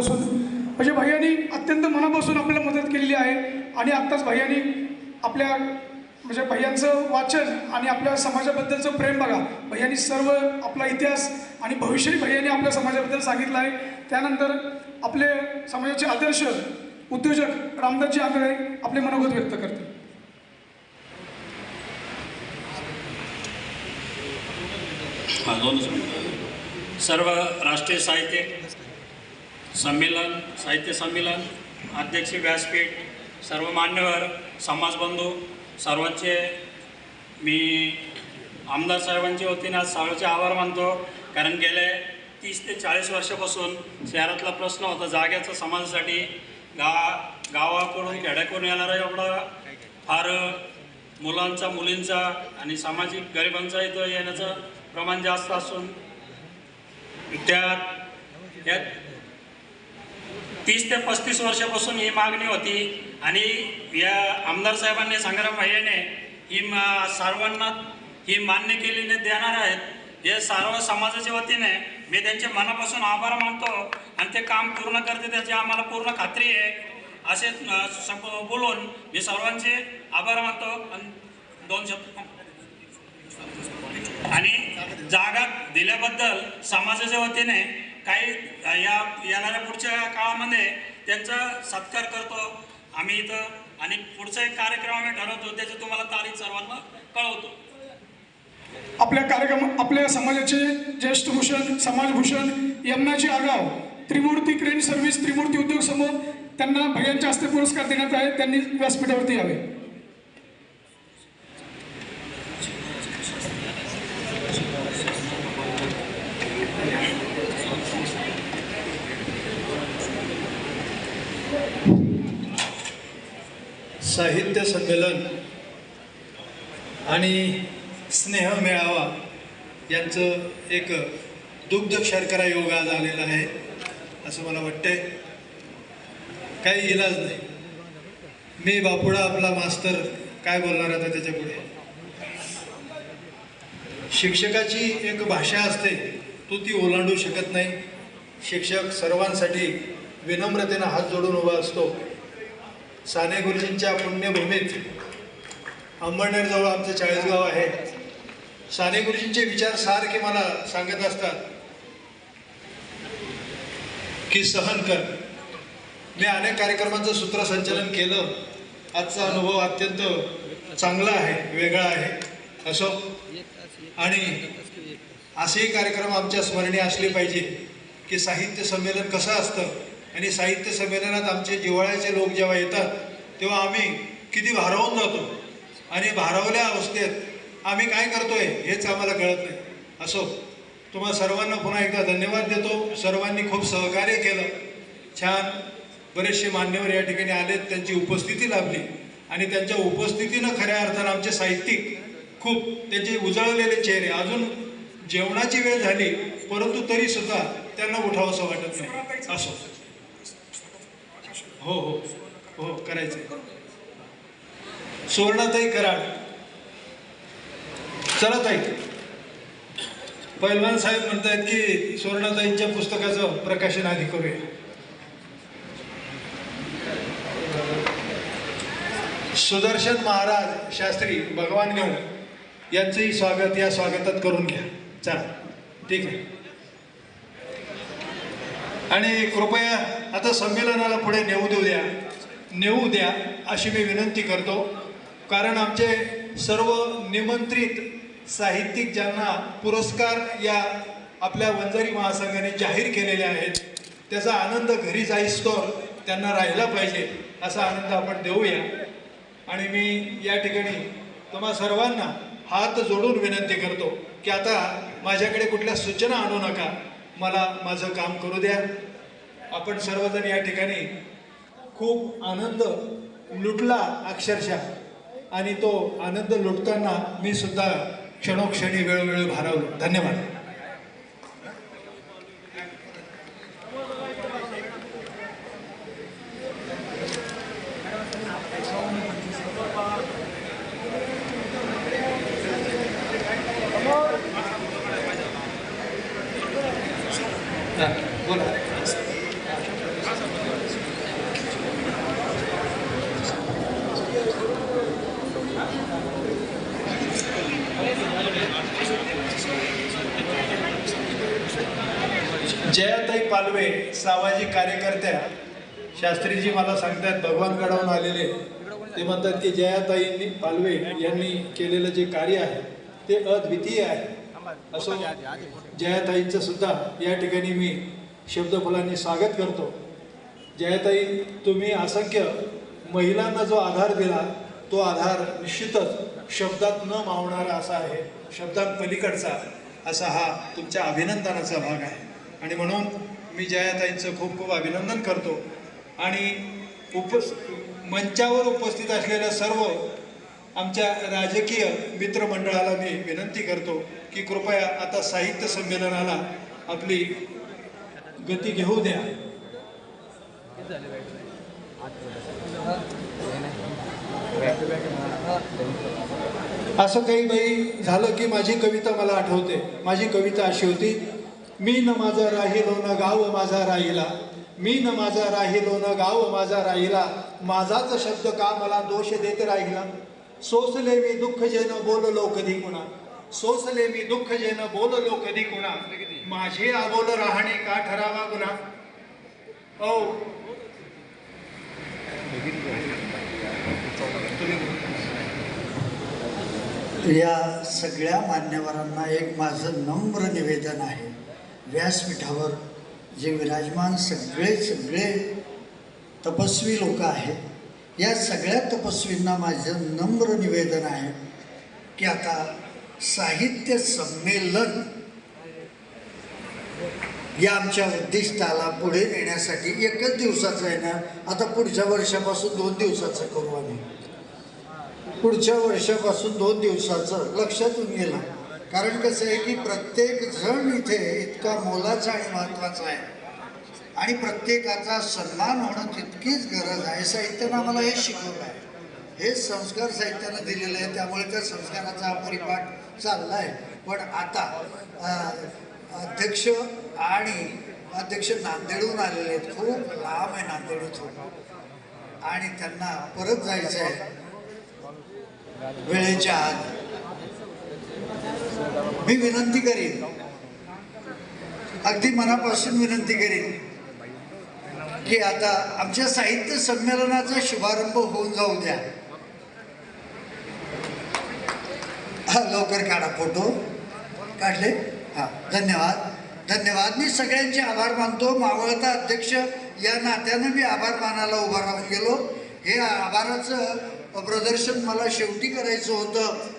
मनापासून. म्हणजे भैयानी अत्यंत मनापासून आपल्याला मदत केलेली आहे. आणि आत्ताच भैयानी आपल्या म्हणजे भैयांचं वाचन आणि आपल्या समाजाबद्दलचं प्रेम बघा. भैयानी सर्व आपला इतिहास आणि भविष्यही भैयानी आपल्या समाजाबद्दल सांगितलं आहे. त्यानंतर आपले समाजाचे आदर्श उद्योजक रामदासजी आंधळे आपले मनोगत व्यक्त करते सर्व राष्ट्रीय साहित्य संमेलन साहित्य संमेलन अध्यक्ष व्यासपीठ सर्व मान्यवर समाजबंधू सर्वांचे मी आमदार साहेबांच्या वतीने आज सर्वांचे आभार मानतो. कारण गेले तीस ते चाळीस वर्षापासून शहरातला प्रश्न होता जाग्याचा समाजासाठी. गा गावाकडून खेड्याकडून येणारा एवढा फार मुलांचा मुलींचा आणि सामाजिक गरिबांचा इथं येण्याचं प्रमाण जास्त असून त्यात तीस ते पस्तीस वर्षापासून ही मागणी होती आणि या आमदार साहेबांनी संग्राम भाईने ही मा- सर्वांना ही मान्य केलेले देणार आहेत. हे सर्व समाजाच्या वतीने मी त्यांचे मनापासून आभार मानतो आणि ते काम पूर्ण करते त्याची आम्हाला पूर्ण खात्री आहे. असे बोलून मी सर्वांचे आभार मानतो. आणि दोन शब्द. आणि जागा दिल्याबद्दल समाजाच्या वतीने काही या येणाऱ्या पुढच्या काळामध्ये त्यांचा सत्कार करतो. आम्ही इथं आणि पुढचा एक कार्यक्रम आम्ही ठरवतो त्याची तुम्हाला तारीख सर्वांना कळवतो. आपल्या कार्यक्रम आपल्या समाजाचे ज्येष्ठ भूषण समाजभूषण यमनाची आगाव त्रिमूर्ती क्रेन सर्व्हिस त्रिमूर्ती उद्योग समूह त्यांना भैयांच्या हस्ते पुरस्कार देण्यात आहे त्यांनी व्यासपीठावरती यावे. साहित्य संमेलन आणि स्नेह मेळावा यांचं एक दुग्ध शर्करा योग आज आलेला आहे असं मला वाटतंय. काही इलाज नाही. मी बापुडा आपला मास्तर काय बोलणार आता त्याच्या पुढे? शिक्षकाची एक भाषा असते तो ती ओलांडू शकत नाही. शिक्षक सर्वांसाठी विनम्रतेनं हात जोडून उभा असतो. साने गुरुजींच्या पुण्यभूमीत अंबरनेरजवळ आमचं चाळीसगाव आहे. साने गुरुजींचे विचार सारखे मला सांगत असतात की सहन कर. मी अनेक कार्यक्रमांचं सूत्रसंचालन केलं. आजचा अनुभव अत्यंत चांगला आहे वेगळा आहे असो. आणि असेही कार्यक्रम आमच्या स्मरणी असले पाहिजे की साहित्य संमेलन कसं असतं? आणि साहित्य संमेलनात आमचे जिव्हाळ्याचे लोक जेव्हा येतात तेव्हा आम्ही किती भारावून जातो. आणि भारावल्या अवस्थेत आम्ही काय करतोय हेच आम्हाला कळत नाही. असो तुम्हाला सर्वांना पुन्हा एकदा धन्यवाद देतो. सर्वांनी खूप सहकार्य केलं. छान बरेचसे मान्यवर या ठिकाणी आलेत त्यांची उपस्थिती लाभली. आणि त्यांच्या उपस्थितीनं खऱ्या अर्थानं आमचे साहित्यिक खूप त्यांचे उजळलेले चेहरे. अजून जेवणाची वेळ झाली परंतु तरीसुद्धा त्यांना उठावंसं वाटत नाही. असो. हो हो. हो करायचं. सुवर्णाताई कराड चला ताई. पैलवान साहेब म्हणतायत की सुवर्णाताईंच्या पुस्तकाचं प्रकाशन आधी करूया. सुदर्शन महाराज शास्त्री भगवान घेऊन यांचंही स्वागत या स्वागतात करून घ्या. चला. ठीक आहे. आणि कृपया आता संमेलनाला पुढे नेऊ देऊ द्या. नेऊ द्या अशी मी विनंती करतो. कारण आमचे सर्व निमंत्रित साहित्यिक ज्यांना पुरस्कार या आपल्या वंजारी महासंघाने जाहीर केलेले आहेत त्याचा आनंद घरी जाईस्तोर त्यांना राहिला पाहिजे असा आनंद आपण देऊया. आणि मी या ठिकाणी तुम्हा सर्वांना हात जोडून विनंती करतो की आता माझ्याकडे कुठल्या सूचना आणू नका मला माझं काम करू द्या. आपण सर्वजण या ठिकाणी खूप आनंद लुटला अक्षरशः. आणि तो आनंद लुटताना मी सुद्धा क्षणोक्षणी वेळोवेळी भारावलो. धन्यवाद हा, बोला जयाताई पालवे सामाजिक कार्यकर्त्या शास्त्रीजी मला सांगतात भगवान घडवून आलेले ते म्हणतात की जयाताईंनी पालवे यांनी केलेलं जे कार्य आहे ते अद्वितीय आहे. असं जयाताईंचं सुद्धा या ठिकाणी मी शब्दफुलांनी स्वागत करतो. जयाताई तुम्ही असंख्य महिलांना जो आधार दिला तो आधार निश्चितच शब्दात न मावणारा असा आहे शब्दात पलीकडचा असा हा तुमच्या अभिनंदनाचा भाग आहे. आणि म्हणून मी जयाताईंचं खूप खूप अभिनंदन करतो. आणि उपस मंचावर उपस्थित असलेल्या सर्व आमच्या राजकीय मित्रमंडळाला मी विनंती करतो की कृपया आता साहित्य संमेलनाला आपली गती घेऊ द्या. असं काही बाई झालं की माझी कविता मला आठवते. माझी कविता अशी होती मी न माझा राहिलो न गाव माझा राहिला. मी न माझा राहिलो न गाव माझा राहिला. माझाच शब्द का मला दोष देत राहिला? सोसले मी दुःख जेन बोललो कधी कुणा? सोसले मी दुःख जेन बोललो कधी कुणा? माझे आबोल राहणे का ठरावा गुन्हा ओ या सगळ्या मान्यवरांना एक माझं नम्र निवेदन आहे. व्यासपीठावर जे विराजमान सगळे सगळे तपस्वी लोक आहेत या सगळ्या तपस्वींना माझं नम्र निवेदन आहे की आता साहित्य संमेलन या आमच्या उद्दिष्टाला पुढे नेण्यासाठी एकच दिवसाचं आहे ना? आता पुढच्या वर्षापासून दोन दिवसाचं करू आम्ही. पुढच्या वर्षापासून दोन दिवसाचं लक्षातून गेलं. कारण कसं आहे की प्रत्येक जण इथे इतका मोलाचा आणि महत्त्वाचा आहे. आणि प्रत्येकाचा सन्मान होणं तितकीच गरज आहे. साहित्यानं आम्हाला हे शिकवलं आहे. हे संस्कार साहित्यानं दिलेलं आहे त्यामुळे त्या संस्काराचा परिपाठ चालला आहे पण आता अध्यक्ष आणि अध्यक्ष नांदेडहून आलेले आहेत. खूप लांब आहे नांदेड आणि त्यांना परत जायचं आहे वेळेच्या आत. मी विनंती करीन. अगदी मनापासून विनंती करीन की आता आमच्या साहित्य संमेलनाचा शुभारंभ होऊन जाऊ द्या. हा लवकर काढा फोटो. काढले? हा धन्यवाद. धन्यवाद. मी सगळ्यांचे आभार मानतो. मावळता अध्यक्ष या नात्यानं मी आभार मानायला उभा राहून गेलो. हे आभाराचं प्रदर्शन मला शेवटी करायचं होतं.